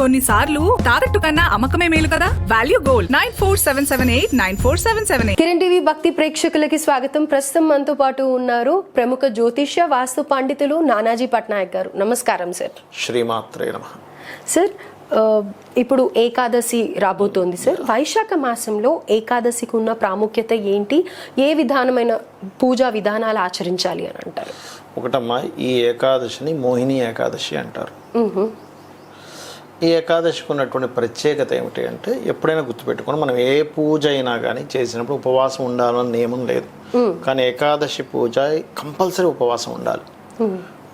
కొన్నిసార్లు తాకట్టు కన్నా అమ్మకమే మేలు కదా? Value gold. Nine four seven seven eight nine four seven seven eight. Kiran TV భక్తి ప్రేక్షకులకి స్వాగతం. ప్రస్తుతం మనతో పాటు ఉన్నారు ప్రముఖ జ్యోతిష్య వాస్తు పండితులు నానాజీ పట్నాయక్ గారు. నమస్కారం సార్. శ్రీమాత్రే నమ. సార్ ఇప్పుడు ఏకాదశి రాబోతోంది సార్. వైశాఖ మాసంలో ఏకాదశికి ఉన్న ప్రాముఖ్యత ఏంటి? ఏ విధానమైన పూజా విధానాలు ఆచరించాలి అని అంటారు? ఒకటమ్మా ఈ ఏకాదశిని మోహిని ఏకాదశి అంటారు. ఈ ఏకాదశికి ఉన్నటువంటి ప్రత్యేకత ఏమిటి అంటే ఎప్పుడైనా గుర్తుపెట్టుకొని మనం ఏ పూజ అయినా కానీ చేసినప్పుడు ఉపవాసం ఉండాలని నియమం లేదు. కానీ ఏకాదశి పూజ కంపల్సరీ ఉపవాసం ఉండాలి.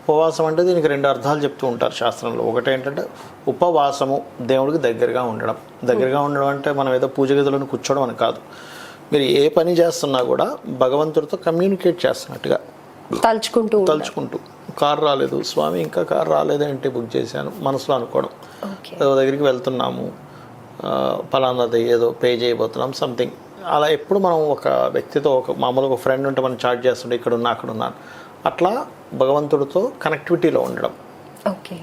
ఉపవాసం అంటే దీనికి రెండు అర్థాలు చెప్తూ ఉంటారు శాస్త్రంలో. ఒకటి ఏంటంటే ఉపవాసము దేవుడికి దగ్గరగా ఉండడం. దగ్గరగా ఉండడం అంటే మనం ఏదో పూజ గదిలో కూర్చోవడం అని కాదు. మీరు ఏ పని చేస్తున్నా కూడా భగవంతుడితో కమ్యూనికేట్ చేస్తున్నట్టుగా తలుచుకుంటూ. తలుచుకుంటూ. కార్ రాలేదు. స్వామి ఇంకా కార్ రాలేదేంటి బుక్ చేశాను. మనసులో అనుకోవడం. ఏదో దగ్గరికి వెళ్తున్నాము. ఆ, పలానాది ఏదో పే చేయబోతున్నాం సంథింగ్. అలా ఎప్పుడు మనం ఒక వ్యక్తితో ఒక మామూలుగా ఒక ఫ్రెండ్ ఉంటే మనం చాట్ చేస్తుంటే ఇక్కడ ఉన్నా అక్కడ ఉన్నాను అట్లా భగవంతుడితో కనెక్టివిటీలో ఉండడం. ఓకే.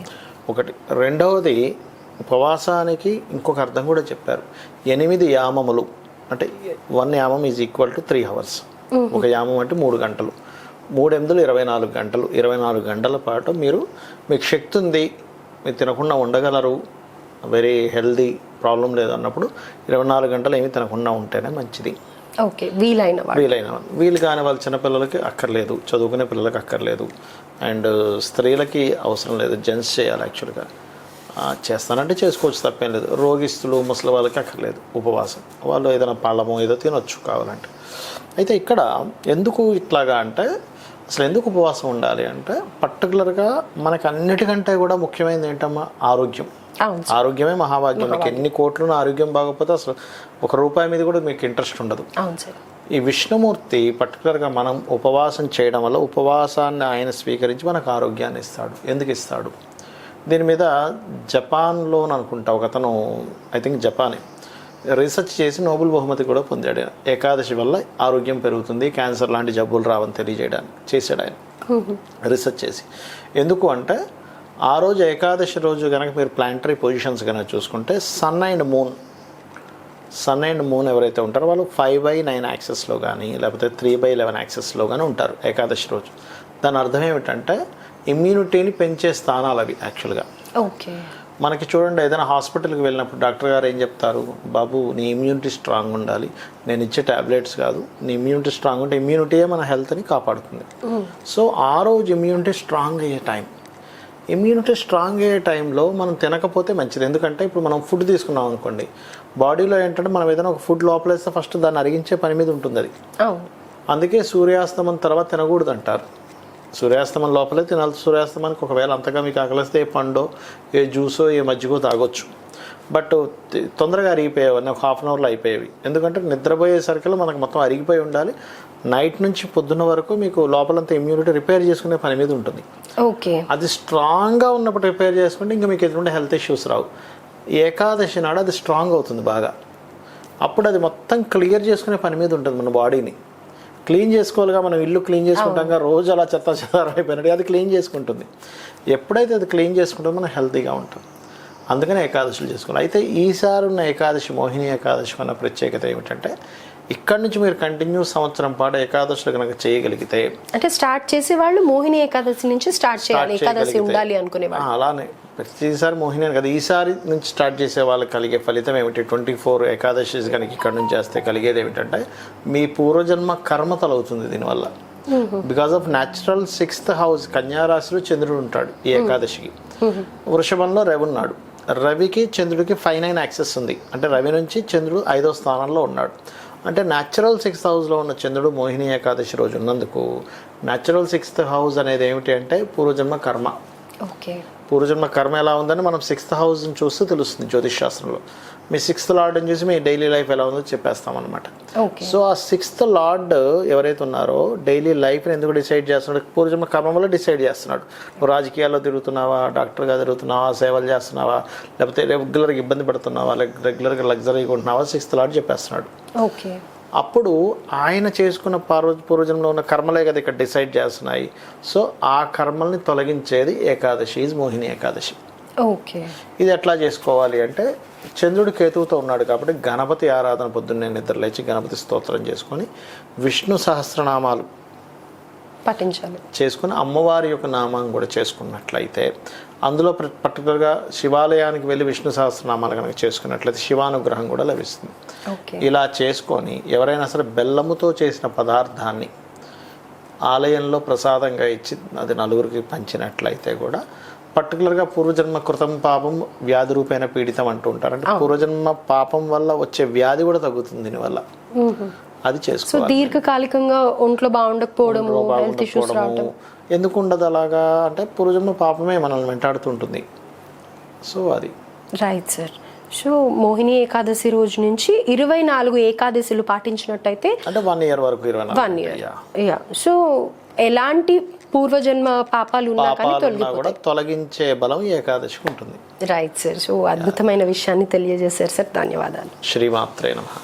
ఒకటి. రెండవది ఉపవాసానికి ఇంకొక అర్థం కూడా చెప్పారు. ఎనిమిది యామములు. అంటే one యామం is equal to three hours. ఒక యామం అంటే మూడు గంటలు. మూడు ఎనిమిదిలు ఇరవై నాలుగు గంటలు ఇరవై నాలుగు గంటల పాటు మీరు మీకు శక్తి ఉంది మీరు తినకుండా ఉండగలరు వెరీ హెల్దీ ప్రాబ్లం లేదు అన్నప్పుడు ఇరవై నాలుగు గంటలు ఏమీ తినకుండా ఉంటేనే మంచిది. ఓకే వీలైన వీలైన వాళ్ళు. వీలు కాని వాళ్ళ చిన్నపిల్లలకి అక్కర్లేదు చదువుకునే పిల్లలకి అక్కర్లేదు అండ్ స్త్రీలకి అవసరం లేదు జెంట్స్ చేయాలి యాక్చువల్గా చేస్తానంటే చేసుకోవచ్చు తప్పేం లేదు. రోగిస్తులు ముసలి వాళ్ళకి అక్కర్లేదు ఉపవాసం. వాళ్ళు ఏదైనా పళ్ళము ఏదో తినొచ్చు కావాలంటే. అయితే ఇక్కడ ఎందుకు ఇట్లాగా అంటే అసలు ఎందుకు ఉపవాసం ఉండాలి అంటే పర్టికులర్గా మనకు అన్నిటికంటే కూడా ముఖ్యమైనది ఏంటమ్మా? ఆరోగ్యం. ఆరోగ్యమే మహాభాగ్యం. మీకు ఎన్ని కోట్లున్న ఆరోగ్యం బాగోకపోతే అసలు ఒక రూపాయి మీద కూడా మీకు ఇంట్రెస్ట్ ఉండదు. ఈ విష్ణుమూర్తి పర్టికులర్గా మనం ఉపవాసం చేయడం వల్ల ఉపవాసాన్ని ఆయన స్వీకరించి మనకు ఆరోగ్యాన్ని ఇస్తాడు. ఎందుకు ఇస్తాడు? దీని మీద జపాన్లో అనుకుంటా ఒక అతను ఐ థింక్ జపానే. రీసెర్చ్ చేసి నోబెల్ బహుమతి కూడా పొందాడు. ఏకాదశి వల్ల ఆరోగ్యం పెరుగుతుంది క్యాన్సర్ లాంటి జబ్బులు రావని తెలియజేయడానికి చేశాడు ఆయన. రీసెర్చ్ చేసి. ఎందుకు అంటే ఆ రోజు ఏకాదశి రోజు కనుక మీరు ప్లాంటరీ పొజిషన్స్ కనుక చూసుకుంటే sun and moon sun and moon ఎవరైతే ఉంటారో వాళ్ళు ఫైవ్ బై నైన్ యాక్సెస్లో కానీ లేకపోతే త్రీ బై లెవెన్ యాక్సెస్లో కానీ ఉంటారు ఏకాదశి రోజు. దాని అర్థం ఏమిటంటే ఇమ్యూనిటీని పెంచే స్థానాలు అవి యాక్చువల్గా ఓకే. మనకి చూడండి ఏదైనా హాస్పిటల్కి వెళ్ళినప్పుడు డాక్టర్ గారు ఏం చెప్తారు? బాబు నీ ఇమ్యూనిటీ స్ట్రాంగ్ ఉండాలి. నేను ఇచ్చే టాబ్లెట్స్ కాదు. నీ ఇమ్యూనిటీ స్ట్రాంగ్ ఉంటే ఇమ్యూనిటీయే మన హెల్త్ని కాపాడుతుంది. సో ఆ రోజు ఇమ్యూనిటీ స్ట్రాంగ్ అయ్యే టైం ఇమ్యూనిటీ స్ట్రాంగ్ అయ్యే టైంలో మనం తినకపోతే మంచిది. ఎందుకంటే ఇప్పుడు మనం ఫుడ్ తీసుకున్నాం అనుకోండి. బాడీలో ఏంటంటే మనం ఏదైనా ఒక ఫుడ్ లోపలేస్తే ఫస్ట్ దాన్ని అరిగించే పని మీద ఉంటుంది అది. అందుకే సూర్యాస్తమం తర్వాత తినకూడదు అంటారు సూర్యాస్తమం లోపలే తినాలి. సూర్యాస్తమానికి ఒకవేళ అంతగా మీకు ఆకలిస్తే ఏ పండో ఏ జ్యూసో ఏ మజ్జిగో తాగొచ్చు. బట్ తొందరగా అరిగిపోయేవన్నీ ఒక హాఫ్ అన్ అవర్లో అయిపోయేవి. ఎందుకంటే నిద్రపోయేసరికి మనకు మొత్తం అరిగిపోయి ఉండాలి. నైట్ నుంచి పొద్దున్న వరకు మీకు లోపలంతా ఇమ్యూనిటీ రిపేర్ చేసుకునే పని మీద ఉంటుంది. ఓకే. అది స్ట్రాంగ్గా ఉన్నప్పుడు రిపేర్ చేసుకుంటే ఇంకా మీకు ఎటువంటి హెల్త్ ఇష్యూస్ రావు. ఏకాదశి నాడు అది స్ట్రాంగ్ అవుతుంది బాగా. అప్పుడు అది మొత్తం క్లియర్ చేసుకునే పని మీద ఉంటుంది మన బాడీని క్లీన్ చేసుకోవాలిగా మనం ఇల్లు క్లీన్ చేసుకుంటాం రోజు అలా చెత్త చెదారం అయిపోయినట్టు అది క్లీన్ చేసుకుంటుంది. ఎప్పుడైతే అది క్లీన్ చేసుకుంటుందో మనం హెల్తీగా ఉంటాం. అందుకనే ఏకాదశులు చేసుకోవాలి అయితే ఈసారి ఉన్న ఏకాదశి మోహిని ఏకాదశి ఉన్న ప్రత్యేకత ఏమిటంటే ఇక్కడి నుంచి మీరు కంటిన్యూ సంవత్సరం పాటు ఏకాదశులు కనుక చేయగలిగితే అంటే స్టార్ట్ చేసే వాళ్ళు మోహిని ఏకాదశి నుంచి స్టార్ట్ చేయాలి ఏకాదశి ఉండాలి అనుకునే అలానే ప్రతిసారి మోహిని అని కదా ఈసారి నుంచి స్టార్ట్ చేసే వాళ్ళకి కలిగే ఫలితం ఏమిటి? ట్వంటీ ఫోర్ ఏకాదశి కనుక ఇక్కడ నుంచి చేస్తే కలిగేది ఏమిటంటే మీ పూర్వజన్మ కర్మ తలవుతుంది దీనివల్ల. Because of natural sixth house కన్యారాశిలో చంద్రుడు ఉంటాడు ఈ ఏకాదశికి. వృషభంలో రవి ఉన్నాడు. రవికి చంద్రుడికి ఫైవ్ నైన్ యాక్సెస్ ఉంది. అంటే రవి నుంచి చంద్రుడు ఐదో స్థానంలో ఉన్నాడు. అంటే న్యాచురల్ సిక్స్త్ హౌస్లో ఉన్న చంద్రుడు మోహిని ఏకాదశి రోజు ఉన్నందుకు న్యాచురల్ సిక్స్త్ హౌస్ అనేది ఏమిటి అంటే పూర్వజన్మ కర్మ. ఓకే పూర్వజన్మ కర్మ ఎలా ఉందని మనం సిక్స్త్ హౌస్ని చూస్తే తెలుస్తుంది జ్యోతిష్ శాస్త్రంలో. మీ సిక్స్త్ లార్డ్ని చూసి మీ డైలీ లైఫ్ ఎలా ఉందో చెప్పేస్తాం అనమాట ఓకే సో ఆ సిక్స్త్ లార్డ్ ఎవరైతే ఉన్నారో డైలీ లైఫ్ని ఎందుకు డిసైడ్ చేస్తున్నాడు? పూర్వజన్మ కర్మ వల్ల డిసైడ్ చేస్తున్నాడు. నువ్వు రాజకీయాల్లో తిరుగుతున్నావా? డాక్టర్గా తిరుగుతున్నావా? సేవలు చేస్తున్నావా? లేకపోతే రెగ్యులర్గా ఇబ్బంది పడుతున్నావా? రెగ్యులర్గా లగ్జరీగా ఉంటున్నావా? Sixth lord చెప్పేస్తున్నాడు. ఓకే అప్పుడు ఆయన చేసుకున్న పార్వ పూర్వజన్మలో ఉన్న కర్మలే కదా ఇక్కడ డిసైడ్ చేస్తున్నాయి. సో ఆ కర్మల్ని తొలగించేది ఏకాదశి ఈజ్ మోహిని ఏకాదశి. ఓకే. ఇది ఎట్లా చేసుకోవాలి అంటే చంద్రుడు కేతువుతో ఉన్నాడు కాబట్టి గణపతి ఆరాధన పొద్దున్నే నిద్ర లేచి గణపతి స్తోత్రం చేసుకొని విష్ణు సహస్రనామాలు పఠించాలి చేసుకుని అమ్మవారి యొక్క నామాన్ని కూడా చేసుకున్నట్లయితే అందులో ప్ర- పర్టికులర్గా శివాలయానికి వెళ్ళి విష్ణు సహస్రనామాలు కనుక చేసుకున్నట్లయితే శివానుగ్రహం కూడా లభిస్తుంది. ఇలా చేసుకొని ఎవరైనా సరే బెల్లముతో చేసిన పదార్థాన్ని ఆలయంలో ప్రసాదంగా ఇచ్చి అది నలుగురికి పంచినట్లయితే కూడా పర్టికులర్గా పూర్వజన్మ కృతం పాపం వ్యాధి రూపేణ పీడితం అంటూ ఉంటారు. అంటే పూర్వజన్మ పాపం వల్ల వచ్చే వ్యాధి కూడా తగ్గుతుంది దీనివల్ల. అది సో చేసుకోవాలి దీర్ఘకాలికంగా ఒంట్లో బాగుండకపోవడము ఒంట్లో హెల్త్ ఇష్యూస్ రావడం ఎందుకు ఉండదు అలాగా? అంటే పూర్వజన్మ పాపమే మనల్ని వెంటాడుతుంటుంది సో అది. Right sir so Mohini Ekadashi రోజు నుంచి ఇరవై నాలుగు ఏకాదశిలు పాటించినట్టయితే అంటే వన్ ఇయర్ వరకు ఇరవై నాలుగు. One year Yeah. Yeah so ఎలాంటి పూర్వజన్మ పాపాలు ఉన్నా కానీ పాపాలున్నా కూడా తొలగిపోతాయి. తొలగించే బలం ఈ ఏకాదశికి ఉంటుంది. రైట్ సార్ సో అద్భుతమైన విషయాన్ని తెలియజేశారు సార్ ధన్యవాదాలు. శ్రీమాత్రే నమః.